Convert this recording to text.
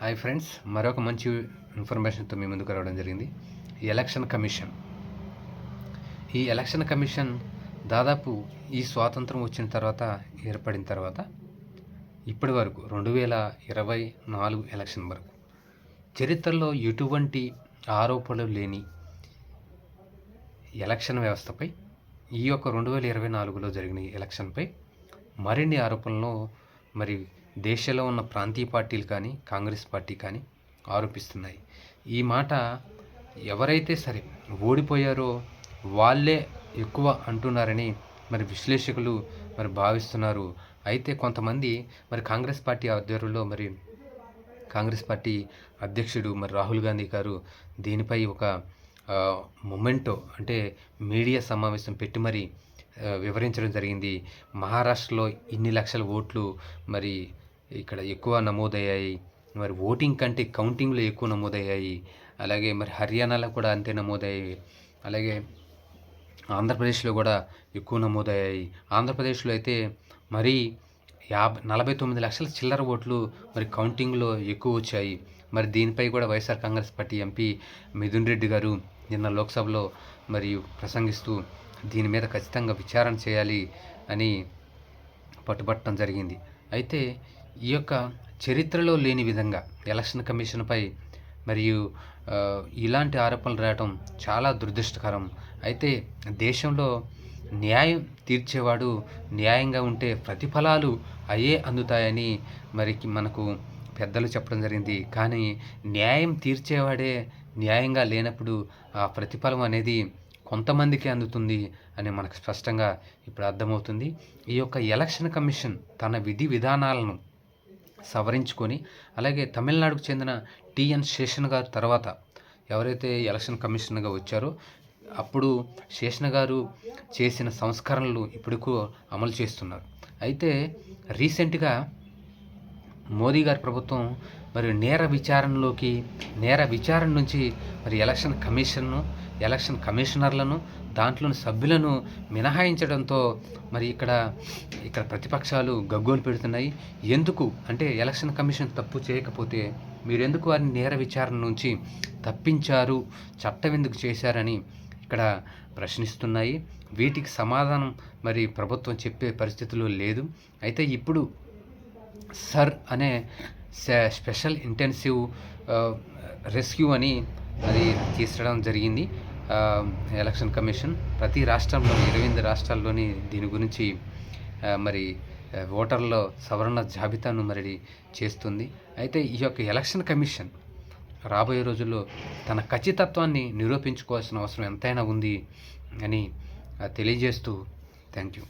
Hi friends మరొక మంచి ఇన్ఫర్మేషన్తో మీ ముందుకు రావడం జరిగింది. Election commission. ఈ ఎలక్షన్ కమిషన్ దాదాపు ఈ స్వాతంత్రం వచ్చిన తర్వాత ఏర్పడిన తర్వాత ఇప్పటి వరకు రెండు వేల ఇరవై నాలుగు ఎలక్షన్ వరకు చరిత్రలో ఎటువంటి ఆరోపణలు లేని ఎలక్షన్ వ్యవస్థపై ఈ యొక్క రెండు వేల ఇరవై నాలుగులో జరిగిన ఎలక్షన్పై మరిన్ని ఆరోపణలు మరి దేశంలో ఉన్న ప్రాంతీయ పార్టీలు కానీ కాంగ్రెస్ పార్టీ కానీ ఆరోపిస్తున్నాయి. ఈ మాట ఎవరైతే సరే ఓడిపోయారో వాళ్ళే ఎక్కువ అంటున్నారని మరి విశ్లేషకులు మరి భావిస్తున్నారు. అయితే కొంతమంది మరి కాంగ్రెస్ పార్టీ ఆధ్వర్యంలో మరి కాంగ్రెస్ పార్టీ అధ్యక్షుడు మరి రాహుల్ గాంధీ గారు దీనిపై ఒక మొమెంటో అంటే మీడియా సమావేశం పెట్టి మరి వివరించడం జరిగింది. మహారాష్ట్రలో ఇన్ని లక్షల ఓట్లు మరి ఇక్కడ ఎక్కువ నమోదయ్యాయి. మరి ఓటింగ్ కంటే కౌంటింగ్లో ఎక్కువ నమోదయ్యాయి. అలాగే మరి హర్యానాలో కూడా అంతే నమోదయ్యాయి. అలాగే ఆంధ్రప్రదేశ్లో కూడా ఎక్కువ నమోదయ్యాయి. ఆంధ్రప్రదేశ్లో అయితే మరీ యాభై నలభై తొమ్మిది లక్షల చిల్లర ఓట్లు మరి కౌంటింగ్లో ఎక్కువ వచ్చాయి. మరి దీనిపై కూడా YSR Congress party MP Mithun Reddy garu నిన్న లోక్సభలో మరియు ప్రసంగిస్తూ దీని మీద ఖచ్చితంగా విచారణ చేయాలి అని పట్టుబట్టడం జరిగింది. అయితే ఈ యొక్క చరిత్రలో లేని విధంగా ఎలక్షన్ కమిషన్పై మరియు ఇలాంటి ఆరోపణలు రావటం చాలా దురదృష్టకరం. అయితే దేశంలో న్యాయం తీర్చేవాడు న్యాయంగా ఉంటే ప్రతిఫలాలు అయ్యే అందుతాయని మరి మనకు పెద్దలు చెప్పడం జరిగింది. కానీ న్యాయం తీర్చేవాడే న్యాయంగా లేనప్పుడు ఆ ప్రతిఫలం అనేది కొంతమందికి అందుతుంది అని మనకు స్పష్టంగా ఇప్పుడు అర్థమవుతుంది. ఈ యొక్క ఎలక్షన్ కమిషన్ తన విధి విధానాలను సవరించుకొని అలాగే తమిళనాడుకు చెందిన టిఎన్ శేషన్ గారు తర్వాత ఎవరైతే ఎలక్షన్ కమిషనర్గా వచ్చారో అప్పుడు శేషన్ గారు చేసిన సంస్కరణలు ఇప్పటికూ అమలు చేస్తున్నారు. అయితే రీసెంట్గా మోదీ గారి ప్రభుత్వం మరి నేర విచారణలోకి నేర విచారణ నుంచి మరి ఎలక్షన్ కమిషన్ను ఎలక్షన్ కమిషనర్లను దాంట్లోని సభ్యులను మినహాయించడంతో మరి ఇక్కడ ఇక్కడ ప్రతిపక్షాలు గగ్గోలు పెడుతున్నాయి. ఎందుకు? అంటే ఎలక్షన్ కమిషన్ తప్పు చేయకపోతే మీరెందుకు వారిని నేర విచారణ నుంచి తప్పించారు? చట్టం ఎందుకు చేశారని ఇక్కడ ప్రశ్నిస్తున్నాయి. వీటికి సమాధానం మరి ప్రభుత్వం చెప్పే పరిస్థితులు లేదు. అయితే ఇప్పుడు సర్ అనే స్పెషల్ ఇంటెన్సివ్ రెస్క్యూ అని అది తీసుకురావడం జరిగింది. Um, ఎలక్షన్ కమిషన్ ప్రతి రాష్ట్రంలోని ఇరవై రాష్ట్రాల్లోని దీని గురించి uh, మరి uh, ఓటర్ల సవరణ జాబితాను మరి చేస్తుంది. అయితే ఈ యొక్క ఎలక్షన్ కమిషన్ రాబోయే రోజుల్లో తన ఖచ్చితత్వాన్ని నిరూపించుకోవాల్సిన అవసరం ఎంతైనా ఉంది అని uh, తెలియజేస్తూ థ్యాంక్ యూ